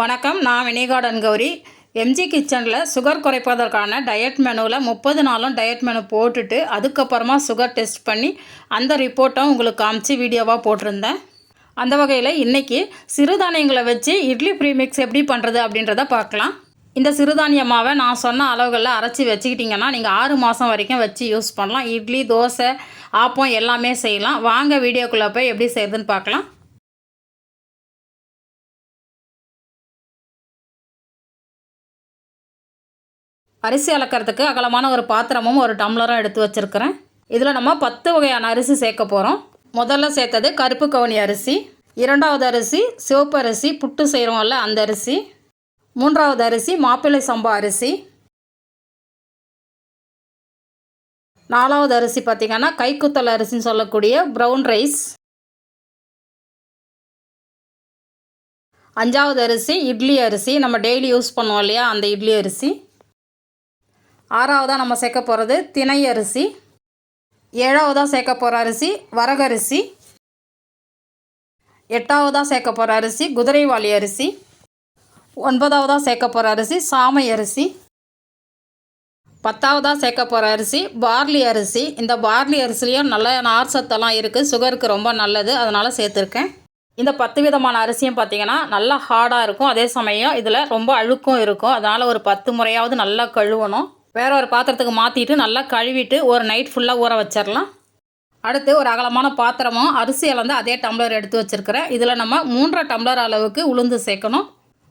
வணக்கம் நான் வினிகார்டன் கௌரி. எம்ஜி கிச்சனில் சுகர் குறைப்பதற்கான டயட் மெனுவில் முப்பது நாளும் டயட் மெனு போட்டுட்டு அதுக்கப்புறமா சுகர் டெஸ்ட் பண்ணி அந்த ரிப்போர்ட்டும் உங்களுக்கு காமிச்சு வீடியோவாக போட்டிருந்தேன். அந்த வகையில் இன்றைக்கி சிறுதானியங்களை வச்சு இட்லி ப்ரீமிக்ஸ் எப்படி பண்ணுறது அப்படின்றத பார்க்கலாம். இந்த சிறுதானிய மாவை நான் சொன்ன அளவுகளில் அரைச்சி வச்சுக்கிட்டிங்கன்னா நீங்கள் ஆறு மாதம் வரைக்கும் வச்சு யூஸ் பண்ணலாம். இட்லி தோசை ஆப்பம் எல்லாமே செய்யலாம். வாங்க வீடியோக்குள்ளே போய் எப்படி செய்கிறதுன்னு பார்க்கலாம். அரிசி அளக்கிறதுக்கு அகலமான ஒரு பாத்திரமும் ஒரு டம்ளரும் எடுத்து வச்சுருக்கிறேன். இதில் நம்ம பத்து வகையான அரிசி சேர்க்க போகிறோம் முதல்ல சேர்த்தது கருப்பு கவுனி அரிசி இரண்டாவது அரிசி சிவப்பு அரிசி புட்டு செய்கிறோம்ல அந்த அரிசி மூன்றாவது அரிசி மாப்பிள்ளை சம்பா அரிசி நாலாவது அரிசி பார்த்திங்கன்னா கைக்குத்தல் அரிசின்னு சொல்லக்கூடிய ப்ரௌன் ரைஸ் அஞ்சாவது அரிசி இட்லி அரிசி நம்ம டெய்லி யூஸ் பண்ணுவோம் இல்லையா அந்த இட்லி அரிசி. ஆறாவதாக நம்ம சேர்க்க போகிறது தினை அரிசி. ஏழாவதாக சேர்க்க போகிற அரிசி வரகரிசி எட்டாவதாக சேர்க்க போகிற அரிசி குதிரைவாளி அரிசி. ஒன்பதாவதாக சேர்க்க போகிற அரிசி சாமை அரிசி. பத்தாவதாக சேர்க்க போகிற அரிசி பார்லி அரிசி. இந்த பார்லி அரிசிலையும் நல்ல நார் சத்தெல்லாம் இருக்குது சுகருக்கு ரொம்ப நல்லது. அதனால் சேர்த்துருக்கேன். இந்த பத்து விதமான அரிசியும் பார்த்திங்கன்னா நல்லா ஹார்டாக இருக்கும். அதே சமயம் இதில் ரொம்ப அழுக்கும் இருக்கும். அதனால் ஒரு பத்து முறையாவது நல்லா கழுவணும். வேற ஒரு பாத்திரத்துக்கு மாற்றிட்டு நல்லா கழுவிட்டு ஒரு நைட் ஃபுல்லாக ஊற வச்சிடலாம் அடுத்து ஒரு அகலமான பாத்திரமும் அரிசி அளந்து அதே டம்ளர் எடுத்து வச்சுருக்கிறேன் இதில் நம்ம மூன்றரை டம்ளர் அளவுக்கு உளுந்து சேர்க்கணும்.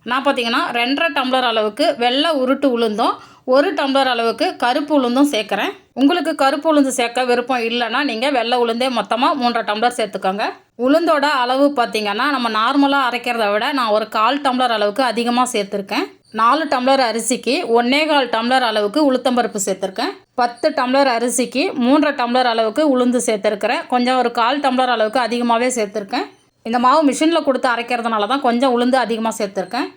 நான் பார்த்தீங்கன்னா ரெண்டரை டம்ளர் அளவுக்கு வெள்ளை உருட்டு உளுந்தும் ஒரு டம்ளர் அளவுக்கு கருப்பு உளுந்தும் சேர்க்குறேன். உங்களுக்கு கருப்பு உளுந்து சேர்க்க விருப்பம் இல்லைன்னா நீங்கள் வெள்ளை உளுந்தே மொத்தமாக மூன்றரை டம்ளர் சேர்த்துக்கோங்க. உளுந்தோட அளவு பார்த்திங்கன்னா நம்ம நார்மலாக அரைக்கிறத விட நான் ஒரு கால் டம்ளர் அளவுக்கு அதிகமாக சேர்த்துருக்கேன். நாலு டம்ளர் அரிசிக்கு ஒன்னே கால் டம்ளர் அளவுக்கு உளுத்தம்பருப்பு சேர்த்துருக்கேன். பத்து டம்ளர் அரிசிக்கு மூன்றரை டம்ளர் அளவுக்கு உளுந்து சேர்த்துருக்கிறேன். கொஞ்சம் ஒரு கால் டம்ளர் அளவுக்கு அதிகமாகவே சேர்த்துருக்கேன். இந்த மாவு மிஷினில் கொடுத்து அரைக்கிறதுனால தான் கொஞ்சம் உளுந்து அதிகமாக சேர்த்துருக்கேன்.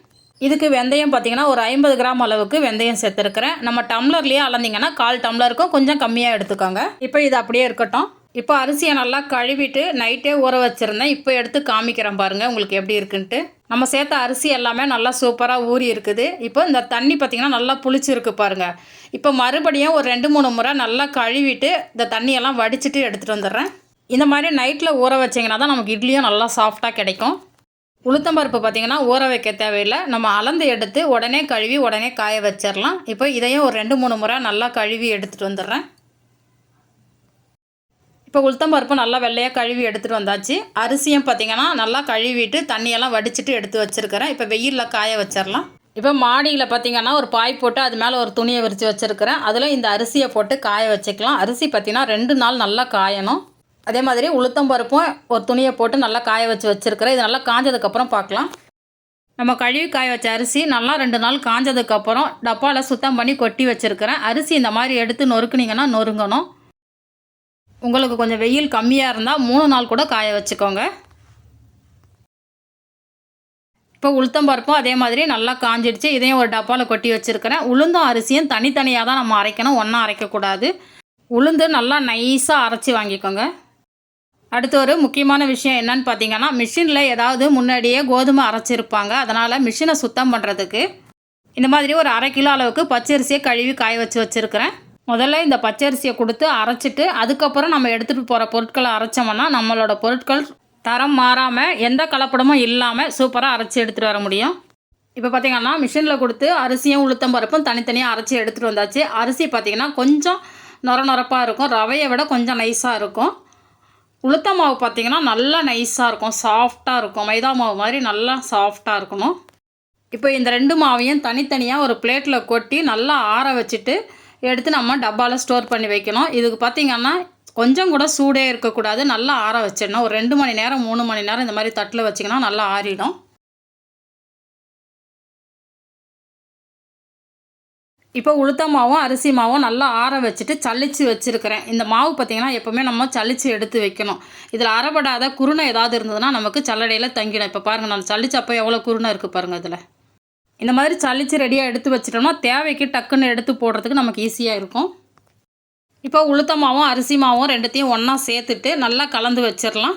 இதுக்கு வெந்தயம் பார்த்தீங்கன்னா ஒரு ஐம்பது கிராம் அளவுக்கு வெந்தயம் சேர்த்துருக்கிறேன். நம்ம டம்ளர்லேயே அளந்தீங்கன்னா கால் டம்ளருக்கும் கொஞ்சம் கம்மியாக எடுத்துக்கோங்க. இப்போ இது அப்படியே இருக்கட்டும். இப்போ அரிசியை நல்லா கழுவிட்டு நைட்டே ஊற வச்சுருந்தேன். இப்போ எடுத்து காமிக்கிறேன் பாருங்கள் உங்களுக்கு எப்படி இருக்குன்ட்டு. நம்ம சேர்த்த அரிசி எல்லாமே நல்லா சூப்பராக ஊறி இருக்குது. இப்போ இந்த தண்ணி பார்த்திங்கன்னா நல்லா புளிச்சிருக்கு பாருங்கள் இப்போ மறுபடியும் ஒரு ரெண்டு மூணு முறை நல்லா கழுவிட்டு இந்த தண்ணியெல்லாம் வடிச்சிட்டு எடுத்துகிட்டு வந்துடுறேன். இந்த மாதிரி நைட்டில் ஊற வச்சிங்கன்னா தான் நமக்கு இட்லியும் நல்லா சாஃப்டாக கிடைக்கும். உளுத்தம்பருப்பு பார்த்திங்கன்னா ஊற வைக்க தேவையில்லை. நம்ம அளந்து எடுத்து உடனே கழுவி உடனே காய வச்சிடலாம். இப்போ இதையும் ஒரு ரெண்டு மூணு முறை நல்லா கழுவி எடுத்துகிட்டு வந்துடுறேன். இப்போ உளுத்தம் பருப்பு நல்லா வெள்ளையாக கழுவி எடுத்துகிட்டு வந்தாச்சு. அரிசியும் பார்த்திங்கன்னா நல்லா கழுவிட்டு தண்ணியெல்லாம் வடிச்சிட்டு எடுத்து வச்சுருக்கிறேன். இப்போ வெயிலில் காய வச்சிடலாம் இப்போ மாடியில் பார்த்திங்கன்னா ஒரு பாய் போட்டு அது மேலே ஒரு துணியை விரித்து வச்சுருக்கிறேன். அதில் இந்த அரிசியை போட்டு காய வச்சுக்கலாம். அரிசி பார்த்திங்கன்னா ரெண்டு நாள் நல்லா காயணும். அதே மாதிரி உளுத்தம் பருப்பும் ஒரு துணியை போட்டு நல்லா காய வச்சு வச்சுருக்கிறேன். இது நல்லா காஞ்சதுக்கப்புறம் பார்க்கலாம் நம்ம கழுவி காய வச்ச அரிசி நல்லா ரெண்டு நாள் காஞ்சதுக்கப்புறம் டப்பாவில் சுத்தம் பண்ணி கொட்டி வச்சுருக்கிறேன். அரிசி இந்த மாதிரி எடுத்து நொறுக்குனிங்கன்னா நொறுங்கணும். உங்களுக்கு கொஞ்சம் வெயில் கம்மியாக இருந்தால் மூணு நாள் கூட காய வச்சுக்கோங்க. இப்போ உளுத்தம் பருப்பும் அதே மாதிரி நல்லா காஞ்சிடுச்சு. இதையும் ஒரு டப்பாவில் கொட்டி வச்சுருக்கிறேன். உளுந்தும் அரிசியும் தனித்தனியாக தான் நம்ம அரைக்கணும். ஒன்றா அரைக்கக்கூடாது உளுந்து நல்லா நைஸாக அரைச்சி வாங்கிக்கோங்க. அடுத்து ஒரு முக்கியமான விஷயம் என்னன்னு பார்த்தீங்கன்னா மிஷினில் ஏதாவது முன்னாடியே கோதுமை அரைச்சிருப்பாங்க. அதனால் மிஷினை சுத்தம் பண்ணுறதுக்கு இந்த மாதிரி ஒரு அரை கிலோ அளவுக்கு பச்சரிசியை கழுவி காய வச்சு வச்சுருக்கிறேன். முதல்ல இந்த பச்சரிசியை கொடுத்து அரைச்சிட்டு அதுக்கப்புறம் நம்ம எடுத்துகிட்டு போகிற பொருட்களை அரைச்சோம்னா நம்மளோட பொருட்கள் தரம் மாறாமல் எந்த கலப்படமும் இல்லாமல் சூப்பராக அரைச்சி எடுத்துகிட்டு வர முடியும். இப்போ பார்த்தீங்கன்னா மிஷினில் கொடுத்து அரிசியும் உளுத்தம் பருப்பும் தனித்தனியாக அரைச்சி எடுத்துகிட்டு வந்தாச்சு. அரிசி பார்த்திங்கன்னா கொஞ்சம் நொர நொரப்பாக இருக்கும். ரவையை விட கொஞ்சம் நைஸாக இருக்கும். உளுத்த மாவு பார்த்திங்கன்னா நல்லா நைஸாக இருக்கும். சாஃப்டாக இருக்கும். மைதா மாவு மாதிரி நல்லா சாஃப்டாக இருக்கணும். இப்போ இந்த ரெண்டு மாவையும் தனித்தனியாக ஒரு பிளேட்டில் கொட்டி நல்லா ஆற வச்சுட்டு எடுத்து நம்ம டப்பாவில் ஸ்டோர் பண்ணி வைக்கணும். இதுக்கு பார்த்திங்கன்னா கொஞ்சம் கூட சூடே இருக்கக்கூடாது. நல்லா ஆற வச்சிடணும். ஒரு ரெண்டு மணி நேரம் மூணு மணி நேரம் இந்த மாதிரி தட்டில் வச்சிங்கன்னா நல்லா ஆறிடும். இப்போ உளுத்த மாவும் அரிசி மாவும் நல்லா ஆற வச்சுட்டு சளிச்சு வச்சுருக்கிறேன். இந்த மாவு பார்த்திங்கன்னா எப்போவுமே நம்ம சளிச்சு எடுத்து வைக்கணும். இதில் அறப்படாத குருணை ஏதாவது இருந்ததுன்னா நமக்கு சல்லடையில் தங்கிடும். இப்போ பாருங்கள் நான் சளிச்சப்போ எவ்வளோ குருணை இருக்குது பாருங்கள் இதில். இந்த மாதிரி சளிச்சு ரெடியாக எடுத்து வச்சிட்டோம்னா தேவைக்கு டக்குன்னு எடுத்து போடுறதுக்கு நமக்கு ஈஸியாக இருக்கும். இப்போ உளுத்த மாவும் அரிசி மாவும் ரெண்டுத்தையும் ஒன்றா சேர்த்துட்டு நல்லா கலந்து வச்சிடலாம்.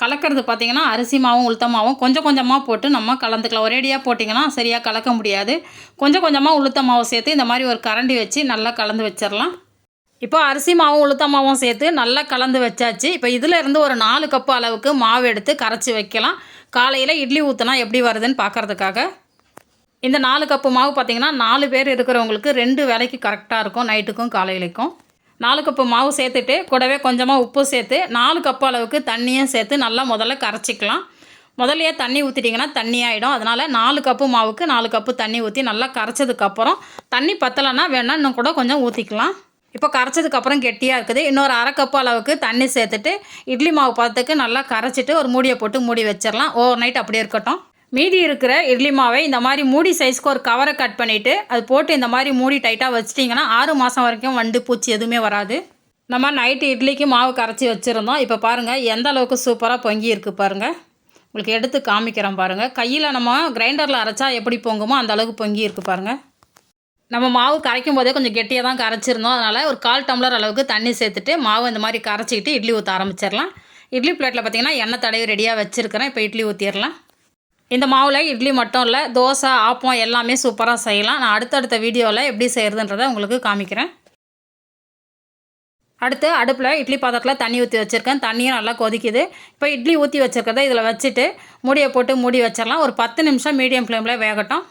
கலக்கிறது பார்த்திங்கன்னா அரிசி மாவும் உளுத்த மாவும் கொஞ்சம் கொஞ்சமாக போட்டு நம்ம கலந்துக்கலாம். ஒரேடியாக போட்டிங்கன்னா சரியாக கலக்க முடியாது. கொஞ்சம் கொஞ்சமாக உளுத்த மாவு சேர்த்து இந்த மாதிரி ஒரு கரண்டி வச்சு நல்லா கலந்து வச்சிடலாம். இப்போ அரிசி மாவும் உளுத்த மாவும் சேர்த்து நல்லா கலந்து வச்சாச்சு. இப்போ இதிலேருந்து ஒரு நாலு கப்பு அளவுக்கு மாவு எடுத்து கரைச்சி வைக்கலாம். காலையில் இட்லி ஊற்றினா எப்படி வருதுன்னு பார்க்கறதுக்காக இந்த நாலு கப்பு மாவு பார்த்திங்கன்னா நாலு பேர் இருக்கிறவங்களுக்கு ரெண்டு வேலைக்கு கரெக்டாக இருக்கும் நைட்டுக்கும் காலையிலைக்கும். நாலு கப்பு மாவு சேர்த்துட்டு கூடவே கொஞ்சமாக உப்பு சேர்த்து நாலு கப்பு அளவுக்கு தண்ணியும் சேர்த்து நல்லா முதல்ல கரைச்சிக்கலாம். முதல்லையே தண்ணி ஊற்றிட்டிங்கன்னா தண்ணி ஆகிடும் அதனால் நாலு கப்பு மாவுக்கு நாலு கப்பு தண்ணி ஊற்றி நல்லா கரைச்சதுக்கப்புறம் தண்ணி பத்தலைன்னா வேணால் இன்னும் கூட கொஞ்சம் ஊற்றிக்கலாம் இப்போ கரைச்சதுக்கப்புறம் கெட்டியாக இருக்குது. இன்னொரு அரை கப்பு அளவுக்கு தண்ணி சேர்த்துட்டு இட்லி மாவு பதத்துக்கு நல்லா கரைச்சிட்டு ஒரு மூடியை போட்டு மூடி வச்சிடலாம். ஓவர் நைட் அப்படியே இருக்கட்டும். மீதி இருக்கிற இட்லி மாவை இந்த மாதிரி மூடி சைஸ்க்கு ஒரு கவரை கட் பண்ணிவிட்டு அது போட்டு இந்த மாதிரி மூடி டைட்டாக வச்சிட்டிங்கன்னா ஆறு மாதம் வரைக்கும் வண்டு பூச்சி எதுவுமே வராது. நம்ம நைட்டு இட்லிக்கு மாவு கரைச்சி வச்சுருந்தோம். இப்போ பாருங்கள் எந்த அளவுக்கு சூப்பராக பொங்கி இருக்குது பாருங்கள் உங்களுக்கு எடுத்து காமிக்கிறோம் பாருங்கள் கையில் நம்ம கிரைண்டரில் அரைச்சா எப்படி பொங்குமோ அந்த அளவுக்கு பொங்கி இருக்குது பாருங்கள் நம்ம மாவு கரைக்கும் போதே கொஞ்சம் கெட்டியாக தான் கரைச்சிருந்தோம். அதனால் ஒரு கால் டம்ளர் அளவுக்கு தண்ணி சேர்த்துட்டு மாவு இந்த மாதிரி கரைச்சிக்கிட்டு இட்லி ஊற்ற ஆரம்பிச்சிடலாம். இட்லி பிளேட்டில் பார்த்தீங்கன்னா எண்ணெய் தடவி ரெடியாக வச்சுருக்கிறேன். இப்போ இட்லி ஊற்றிடலாம் இந்த மாவில் இட்லி மட்டும் இல்லை தோசை ஆப்பம் எல்லாமே சூப்பராக செய்யலாம். நான் அடுத்தடுத்த வீடியோவில் எப்படி செய்கிறதுன்றதை உங்களுக்கு காமிக்கிறேன். அடுத்து அடுப்பில் இட்லி பாத்திரத்தில் தண்ணி ஊற்றி வச்சுருக்கேன். தண்ணியும் நல்லா கொதிக்குது. இப்போ இட்லி ஊற்றி வச்சுருக்கிறத இதில் வச்சுட்டு மூடியை போட்டு மூடி வச்சிடலாம். ஒரு பத்து நிமிஷம் மீடியம் ஃப்ளேமில் வேகட்டும்.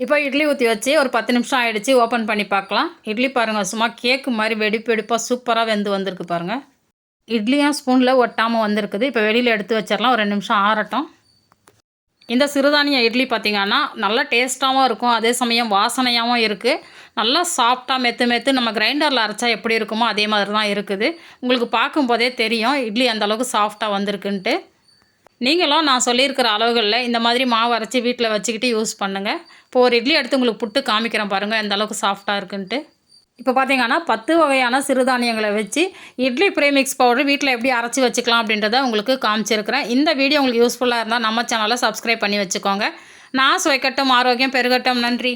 இப்போ இட்லி ஊற்றி வச்சு ஒரு பத்து நிமிஷம் ஆகிடுச்சு ஓப்பன் பண்ணி பார்க்கலாம். இட்லி பாருங்கள் சும்மா கேக்கு மாதிரி வெடிப்பு வெடிப்பாக சூப்பராக வெந்து வந்திருக்கு பாருங்கள் இட்லியும் ஸ்பூனில் ஒட்டாமல் வந்திருக்குது. இப்போ வெளியில் எடுத்து வச்சிடலாம் ஒரு ரெண்டு நிமிஷம் ஆறட்டும். இந்த சிறுதானிய இட்லி பார்த்திங்கன்னா நல்லா டேஸ்ட்டாகவும் இருக்கும். அதே சமயம் வாசனையாகவும் இருக்குது நல்லா சாஃப்டாக மெத்து மெத்து நம்ம கிரைண்டரில் அரைச்சா எப்படி இருக்குமோ அதே மாதிரி தான் இருக்குது. உங்களுக்கு பார்க்கும்போதே தெரியும் இட்லி அந்தளவுக்கு சாஃப்டாக வந்திருக்குன்ட்டு. நீங்களும் நான் சொல்லியிருக்கிற அளவுகளில் இந்த மாதிரி மாவு அரைச்சி வீட்டில் வச்சுக்கிட்டு யூஸ் பண்ணுங்கள் இப்போ ஒரு இட்லி எடுத்து உங்களுக்கு புட்டு காமிக்கிறேன் பாருங்கள் எந்த அளவுக்கு சாஃப்டாக இருக்குன்ட்டு. இப்போ பார்த்தீங்கன்னா பத்து வகையான சிறுதானியங்களை வச்சு இட்லி பிரேமிக்ஸ் பவுடர் வீட்டில் எப்படி அரைச்சி வச்சுக்கலாம் அப்படின்றத உங்களுக்கு காமிச்சிருக்கிறேன். இந்த வீடியோ உங்களுக்கு யூஸ்ஃபுல்லாக இருந்தால் நம்ம சேனலை சப்ஸ்கிரைப் பண்ணி வச்சுக்கோங்க. நான் சுவைக்கட்டும் ஆரோக்கியம் பெருகட்டும். நன்றி.